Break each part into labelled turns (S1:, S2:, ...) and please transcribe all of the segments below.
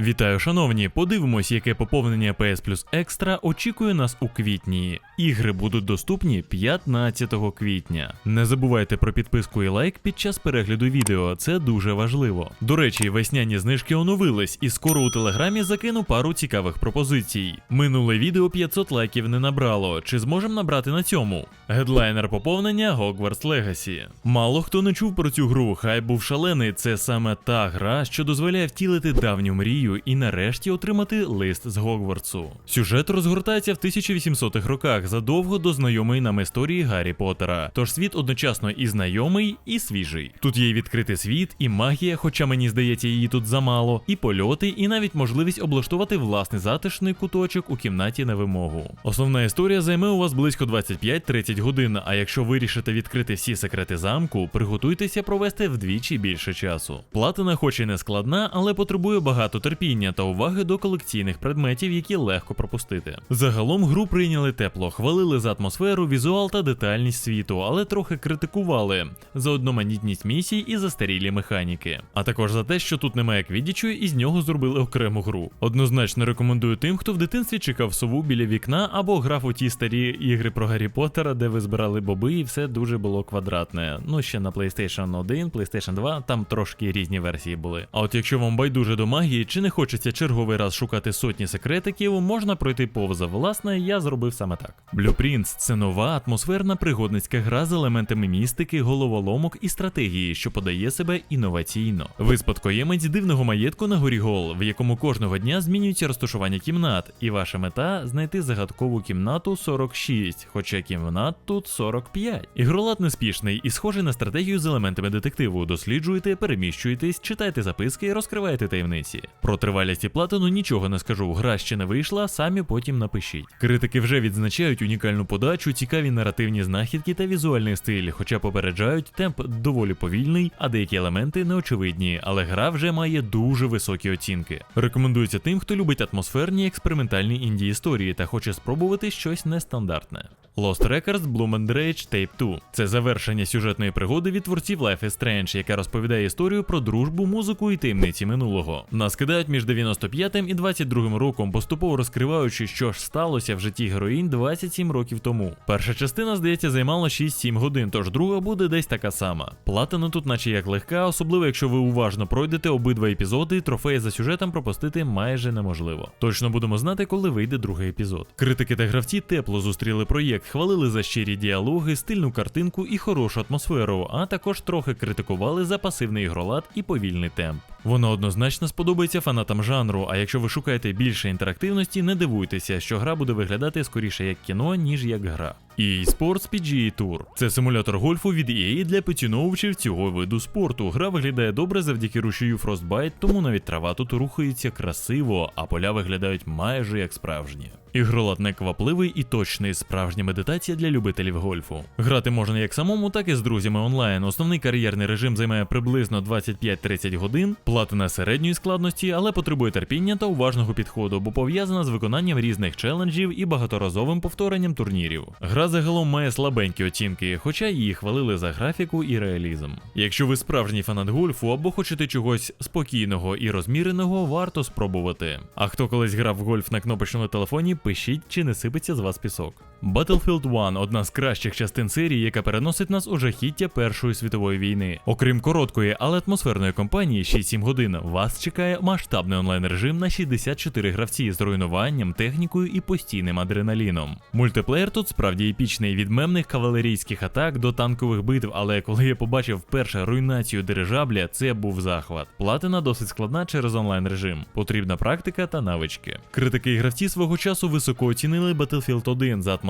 S1: Вітаю, шановні! Подивимось, яке поповнення PS Plus Extra очікує нас у квітні. Ігри будуть доступні 15 квітня. Не забувайте про підписку і лайк під час перегляду відео, це дуже важливо. До речі, весняні знижки оновились, і скоро у телеграмі закину пару цікавих пропозицій. Минуле відео 500 лайків не набрало. Чи зможемо набрати на цьому? Гедлайнер поповнення Hogwarts Legacy. Мало хто не чув про цю гру, хай був шалений. Це саме та гра, що дозволяє втілити давню мрію і нарешті отримати лист з Гогвартсу. Сюжет розгортається в 1800-х роках задовго до знайомої нам історії Гаррі Поттера. Тож світ одночасно і знайомий, і свіжий. Тут є і відкритий світ, і магія, хоча мені здається, її тут замало, і польоти, і навіть можливість облаштувати власний затишний куточок у кімнаті на вимогу. Основна історія займе у вас близько 25-30 годин. А якщо вирішите відкрити всі секрети замку, приготуйтеся провести вдвічі більше часу. Платина, хоч і не складна, але потребує багато терпіння та уваги до колекційних предметів, які легко пропустити. Загалом гру прийняли тепло, хвалили за атмосферу, візуал та детальність світу, але трохи критикували за одноманітність місій і застарілі механіки. А також за те, що тут немає квідічу, і з нього зробили окрему гру. Однозначно рекомендую тим, хто в дитинстві чекав сову біля вікна або грав у ті старі ігри про Гаррі Поттера, де ви збирали боби, і все дуже було квадратне. Ну ще на PlayStation 1, PlayStation 2, там трошки різні версії були. А от якщо вам байдуже до магії, чи не хочеться черговий раз шукати сотні секретиків, можна пройти повз. Власне, я зробив саме так. Blueprints – це нова атмосферна пригодницька гра з елементами містики, головоломок і стратегії, що подає себе інноваційно. Ви спадкоємець дивного маєтку на горі Гол, в якому кожного дня змінюється розташування кімнат, і ваша мета знайти загадкову кімнату 46, хоча кімнат тут 45. Ігролад неспішний і схожий на стратегію з елементами детективу. Досліджуєте, переміщуєтесь, читайте записки розкриваєте таємниці. Тривалість і платину нічого не скажу. Гра ще не вийшла, самі потім напишіть. Критики вже відзначають унікальну подачу, цікаві наративні знахідки та візуальний стиль, хоча попереджають, темп доволі повільний, а деякі елементи неочевидні, але гра вже має дуже високі оцінки. Рекомендується тим, хто любить атмосферні експериментальні інді історії та хоче спробувати щось нестандартне. Lost Records Bloom and Rage Tape 2 – це завершення сюжетної пригоди від творців Life is Strange, яка розповідає історію про дружбу, музику і таємниці минулого. Нас кидають між 95-м і 22-м роком, поступово розкриваючи, що ж сталося в житті героїнь 27 років тому. Перша частина, здається, займала 6-7 годин, тож друга буде десь така сама. Платина тут, наче як легка, особливо якщо ви уважно пройдете обидва епізоди, трофеї за сюжетом пропустити майже неможливо. Точно будемо знати, коли вийде другий епізод. Критики та гравці тепло зустріли проєкт, хвалили за щирі діалоги, стильну картинку і хорошу атмосферу, а також трохи критикували за пасивний ігролад і повільний темп. Воно однозначно сподобається фанатам жанру, а якщо ви шукаєте більше інтерактивності, не дивуйтеся, що гра буде виглядати скоріше як кіно, ніж як гра. EA Sports PGA Tour – це симулятор гольфу від EA для поціновувачів цього виду спорту. Гра виглядає добре завдяки рушію Frostbite, тому навіть трава тут рухається красиво, а поля виглядають майже як справжні. Ігролад неквапливий і точний, справжня медитація для любителів гольфу. Грати можна як самому, так і з друзями онлайн. Основний кар'єрний режим займає приблизно 25-30 годин, платина середньої складності, але потребує терпіння та уважного підходу, бо пов'язана з виконанням різних челенджів і багаторазовим повторенням турнірів. Гра загалом має слабенькі оцінки, хоча її хвалили за графіку і реалізм. Якщо ви справжній фанат гольфу або хочете чогось спокійного і розміреного, варто спробувати. А хто колись грав в гольф на кнопочному телефоні, пишіть, чи не сипеться з вас пісок. Battlefield 1 – одна з кращих частин серії, яка переносить нас у жахіття Першої світової війни. Окрім короткої, але атмосферної кампанії 6-7 годин, вас чекає масштабний онлайн режим на 64 гравці з руйнуванням, технікою і постійним адреналіном. Мультиплеєр тут справді епічний від мемних кавалерійських атак до танкових битв, але коли я побачив вперше руйнацію дирижабля, це був захват. Платина досить складна через онлайн режим. Потрібна практика та навички. Критики і гравці свого часу високо оцінили Battlefield 1 за атмосферу,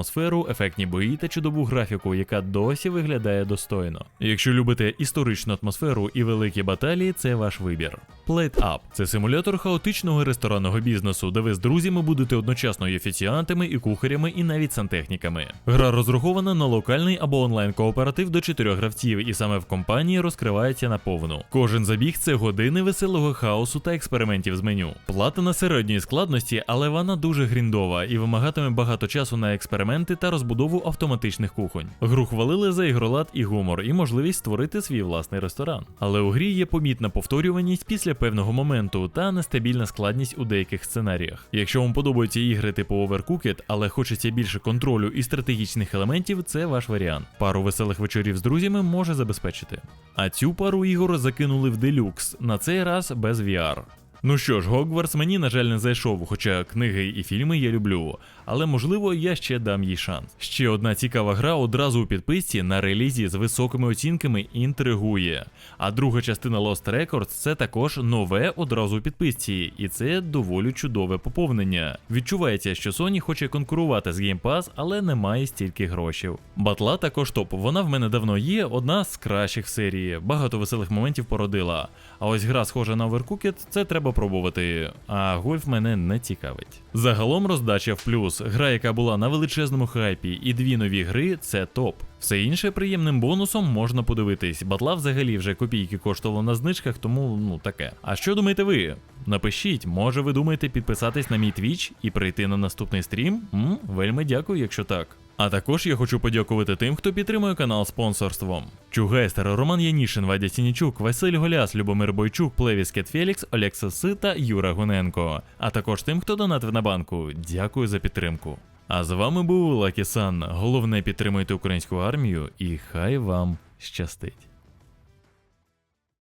S1: ефектні бої та чудову графіку, яка досі виглядає достойно. Якщо любите історичну атмосферу і великі баталії, це ваш вибір. Plate Up – це симулятор хаотичного ресторанного бізнесу, де ви з друзями будете одночасно і офіціантами, і кухарями, і навіть сантехніками. Гра розрахована на локальний або онлайн кооператив до чотирьох гравців, і саме в компанії розкривається наповну. Кожен забіг це години веселого хаосу та експериментів з меню. Плата на середньої складності, але вона дуже гріндова і вимагатиме багато часу на експерименти експерименти та розбудову автоматичних кухонь. Гру хвалили за ігролад і гумор, і можливість створити свій власний ресторан. Але у грі є помітна повторюваність після певного моменту та нестабільна складність у деяких сценаріях. Якщо вам подобаються ігри типу Overcooked, але хочеться більше контролю і стратегічних елементів, це ваш варіант. Пару веселих вечорів з друзями може забезпечити. А цю пару ігор закинули в делюкс, на цей раз без VR. Ну що ж, Гогвартс мені, на жаль, не зайшов, хоча книги і фільми я люблю, але можливо я ще дам їй шанс. Ще одна цікава гра одразу у підписці на релізі з високими оцінками інтригує. А друга частина Lost Records це також нове одразу у підписці, і це доволі чудове поповнення. Відчувається, що Sony хоче конкурувати з Game Pass, але не має стільки грошей. Батла також топ. Вона в мене давно є, одна з кращих серії. Багато веселих моментів породила. А ось гра, схожа на Overcooked, це треба пробувати. А гольф мене не цікавить. Загалом роздача в плюс. Гра, яка була на величезному хайпі, і дві нові гри це топ. Все інше приємним бонусом можна подивитись. Батла взагалі вже копійки коштувала на знижках, тому ну таке. А що думаєте ви? Напишіть, може ви думаєте підписатись на мій твіч і прийти на наступний стрім? М? Вельми дякую, якщо так. А також я хочу подякувати тим, хто підтримує канал спонсорством. Чугайстер, Роман Янішин, Вадя Сінічук, Василь Голяс, Любомир Бойчук, Плевіс Кет Фелікс, Олег Соси та Юра Гуненко. А також тим, хто донатив на банку. Дякую за підтримку. А з вами був Лакі Сан. Головне підтримуйте українську армію і хай вам щастить.